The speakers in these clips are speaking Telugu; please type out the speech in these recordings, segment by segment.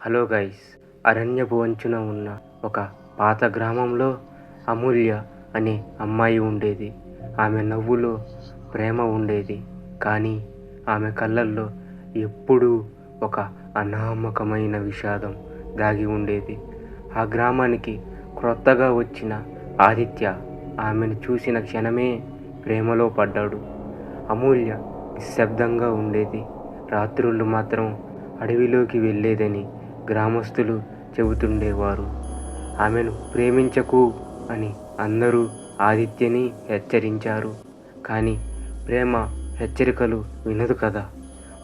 హలో గైస్ అరణ్యపు అంచున ఉన్న ఒక పాత గ్రామంలో అమూల్య అనే అమ్మాయి ఉండేది. ఆమె నవ్వులో ప్రేమ ఉండేది. కానీ ఆమె కళ్ళల్లో ఎప్పుడూ ఒక అనామకమైన విషాదం దాగి ఉండేది. ఆ గ్రామానికి క్రొత్తగా వచ్చిన ఆదిత్య ఆమెను చూసిన క్షణమే ప్రేమలో పడ్డాడు. అమూల్య నిశ్శబ్దంగా ఉండేది. రాత్రుళ్ళు మాత్రం అడవిలోకి వెళ్ళేదని గ్రామస్తులు చెబుతుండేవారు. ఆమెను ప్రేమించకు అని అందరూ ఆదిత్యని హెచ్చరించారు. కానీ ప్రేమ హెచ్చరికలు వినదు కదా.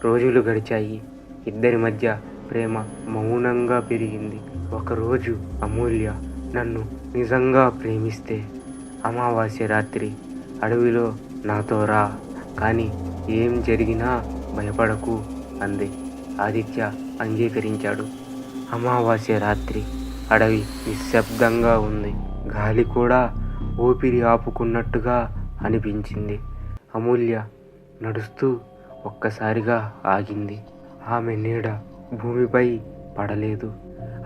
రోజులు గడిచాయి. ఇద్దరి మధ్య ప్రేమ మౌనంగా పెరిగింది. ఒకరోజు అమూల్య నన్ను నిజంగా ప్రేమిస్తే అమావాస్య రాత్రి అడవిలో నాతో రా కానీ ఏం జరిగినా భయపడకు అంది. ఆదిత్య అంగీకరించాడు. అమావాస్య రాత్రి అడవి నిశ్శబ్దంగా ఉంది. గాలి కూడా ఊపిరి ఆపుకున్నట్టుగా అనిపించింది. అమూల్య నడుస్తూ ఒక్కసారిగా ఆగింది. ఆమె నీడ భూమిపై పడలేదు.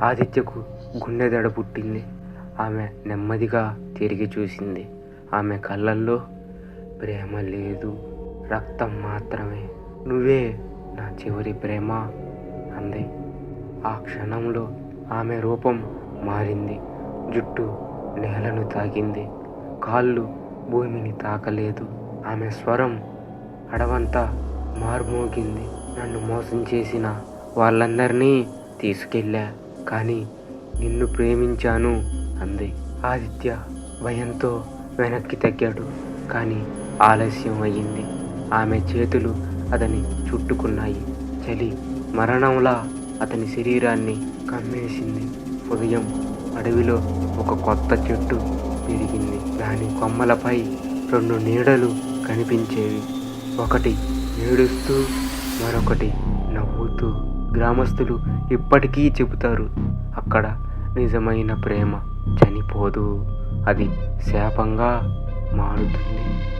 ఆదిత్యకు గుండె దడ పుట్టింది. ఆమె నెమ్మదిగా తిరిగి చూసింది. ఆమె కళ్ళల్లో ప్రేమ లేదు. రక్తం మాత్రమే. నువ్వే నా చివరి ప్రేమ అంది. ఆ క్షణంలో ఆమె రూపం మారింది. జుట్టు నేలను తాకింది. కాళ్ళు భూమిని తాకలేదు. ఆమె స్వరం అడవంతా మార్మోగింది. నన్ను మోసం చేసిన వాళ్ళందరినీ తీసుకెళ్ళా. కానీ నిన్ను ప్రేమించాను అంది. ఆదిత్య భయంతో వెనక్కి తగ్గాడు. కానీ ఆలస్యం అయ్యింది. ఆమె చేతులు అతని చుట్టుకున్నాయి. చలి మరణంలా అతని శరీరాన్ని కమ్మేసింది. ఉదయం అడవిలో ఒక కొత్త చెట్టు పెరిగింది దాని కొమ్మలపై రెండు నీడలు కనిపించేవి. ఒకటి ఏడుస్తూ మరొకటి నవ్వుతూ. గ్రామస్తులు ఇప్పటికీ చెబుతారు అక్కడ నిజమైన ప్రేమ చనిపోదు. అది శాపంగా మారుతుంది.